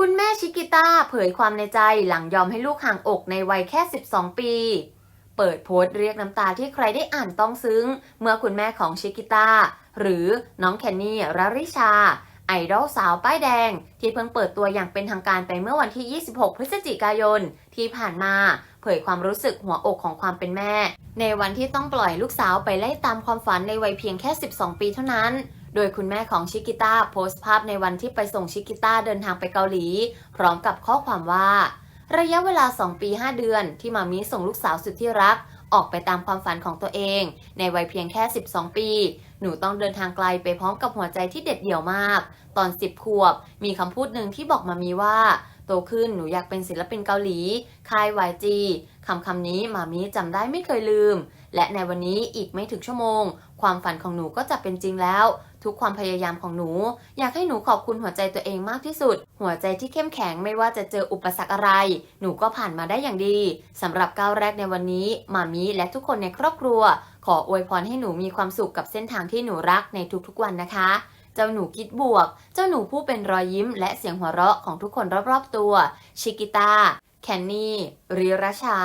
คุณแม่ชิกิต้าเผยความในใจหลังยอมให้ลูกห่างอกในวัยแค่ 12 ปี เปิดโพสต์เรียกน้ำตาที่ใครได้อ่านต้องซึ้ง เมื่อคุณแม่ของชิกิต้าหรือน้องแคนนี่ราริชา ไอดอลสาวป้ายแดง ที่เพิ่งเปิดตัวอย่างเป็นทางการไปเมื่อวันที่ 26 พฤศจิกายน ที่ผ่านมา เผยความรู้สึกหัวอกของความเป็นแม่ ในวันที่ต้องปล่อยลูกสาวไปไล่ตามความฝันในวัยเพียงแค่ 12 ปีเท่านั้น โดยคุณแม่ของชิกิต้าโพสต์ภาพในวันที่ไปส่งชิกิต้าเดินทางไปเกาหลี พร้อมกับข้อความว่า ระยะเวลา 2 ปี 5 เดือน ที่มามีส่งลูกสาวสุดที่รัก ออกไปตามความฝันของตัวเอง ในวัยเพียงแค่ 12 ปี หนูต้องเดินทางไกลไปพร้อมกับหัวใจที่เด็ดเดี่ยวมาก ตอน 10 ขวบ มีคำพูดหนึ่งที่บอกมามีว่า โตขึ้นหนูอยากเป็นศิลปินเกาหลี ค่าย YG คำคำนี้มามีจำได้ไม่เคยลืม และในวันนี้อีกไม่ถึงชั่วโมง ความฝันของหนูก็จะเป็นจริงแล้ว ทุกความพยายามของหนู อยากให้หนูขอบคุณหัวใจตัวเองมากที่สุด หัวใจที่เข้มแข็งไม่ว่าจะเจออุปสรรคอะไร หนูก็ผ่านมาได้อย่างดีสำหรับก้าวแรกในวันนี้มามีและทุกคนในครอบครัว ขออวยพรให้หนูมีความสุขกับเส้นทางที่หนูรักในทุกๆวันนะคะเจ้าหนูคิดบวก เจ้าหนูผู้เป็นรอยยิ้ม และเสียงหัวเราะของทุกคนรอบๆตัว ชิกิตา แคนนี่ ริราชา